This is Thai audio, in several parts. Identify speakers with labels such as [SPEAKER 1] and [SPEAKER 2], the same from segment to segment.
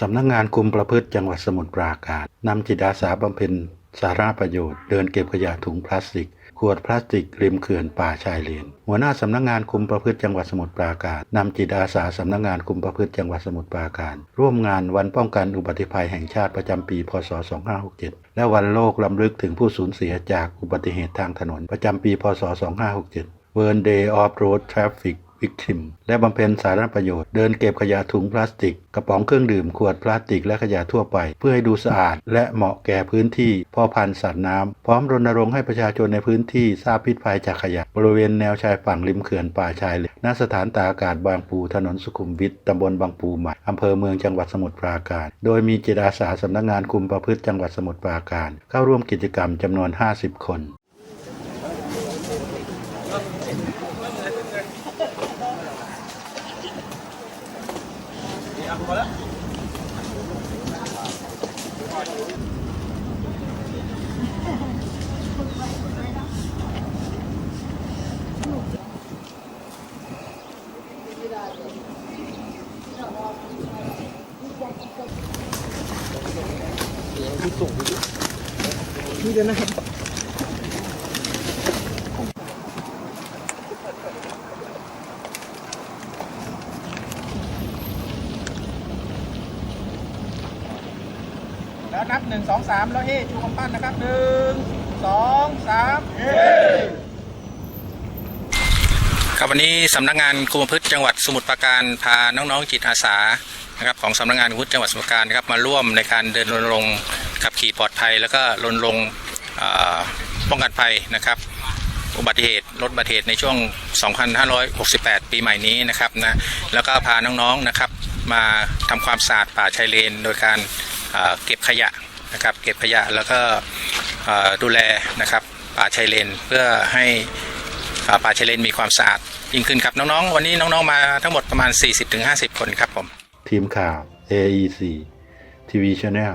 [SPEAKER 1] สำนักงงานคุมประพฤติจังหวัดสมุทรปราการนำจิตอาสาบำเพ็ญสาธารณประโยชน์ เดินเก็บขยะถุงพลาสติก ขวดพลาสติกริมเขื่อนป่าชายเลน หัวหน้าสำนักงงานคุมประพฤติจังหวัดสมุทรปราการนำจิตอาสาสำนักงงานคุมประพฤติจังหวัดสมุทรปราการ ร่วมงานวันป้องกันอุบัติภัยแห่งชาติประจำปี พศ 2567 และวันโลกลำลึกถึงผู้สูญเสียจากอุบัติเหตุทางถนนประจำปี พศ 2567 World Day of Road Traffic วิกทิม และบำเพ็ญสาธารณประโยชน์ เดินเก็บขยะถุงพลาสติก กระป๋องเครื่องดื่ม ขวดพลาสติกและขยะทั่วไป เพื่อให้ดูสะอาด และเหมาะแก่พื้นที่พ่อพันธุ์สัตว์น้ำพร้อมรณรงค์ให้ประชาชนในพื้นที่ทราบพิษภัยจากขยะ บริเวณแนวชายฝั่งริมเขื่อนป่าชายเลนณสถานตากอากาศบางปูถนนสุขุมวิทตำบลบางปูใหม่อำเภอเมืองจังหวัดสมุทรปราการ โดยมีจิตอาสาสำนักงานคุมประพฤติจังหวัดสมุทรปราการ เข้าร่วมกิจกรรมจำนวน 50 คน
[SPEAKER 2] แล้วนับหนึ่งสองสามแล้วเฮ้ชูกำปั้นนะครับหนึ่งสองสามเฮ้
[SPEAKER 3] ครับวันนี้สำนักงานคุมพฤติจังหวัดสมุทรปราการพาน้องๆจิตอาสานะครับของสำนักงานคุมพฤติจังหวัดสมุทรปราการนะครับมาร่วมในการเดินรณรงค์ ขับขี่ปลอดภัย แล้วก็รณรงค์ป้องกันภัยนะครับ อุบัติเหตุลดอุบัติเหตุในช่วง 2568 ปีใหม่นี้นะครับนะแล้วก็พาน้องๆนะครับมาทำความสะอาดป่าชายเลน โดยการเก็บขยะนะครับ เก็บขยะแล้วก็ดูแลนะครับป่าชายเลนเพื่อให้ป่าชายเลนมีความสะอาดยิ่งขึ้นครับน้องๆ วันนี้น้องๆมาทั้งหมดประมาณ 40-50 คนครับผม
[SPEAKER 1] ทีมข่าว AEC TV Channel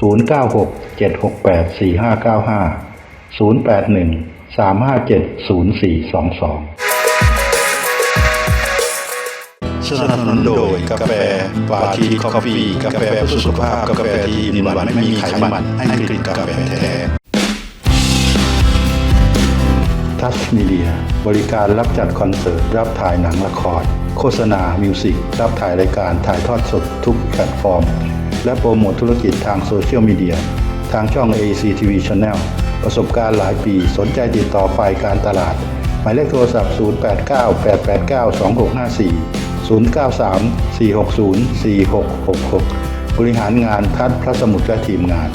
[SPEAKER 1] 096 768 4595 081 357 0422 สนับสนุนโดยกาแฟฟาทีคอฟฟี่กาแฟเพื่อสุขภาพ กาแฟที่มีหวานไม่มีไขมันให้กลิ่นกาแฟแท้ทัชมีเดียบริการรับจัดคอนเสิร์ต รับถ่ายหนังละคร โฆษณา มิวสิก รับถ่ายรายการถ่ายทอดสดทุกแพลตฟอร์ม และโปรโมทธุรกิจทางโซเชียลมีเดียทางช่อง ACTV Channel ประสบการณ์หลายปีสนใจติดต่อฝ่ายการตลาด หมายเลขโทรศัพท์ 089 889 2654 093 460 4666 บริหารงานทัดพระสมุทรและทีมงาน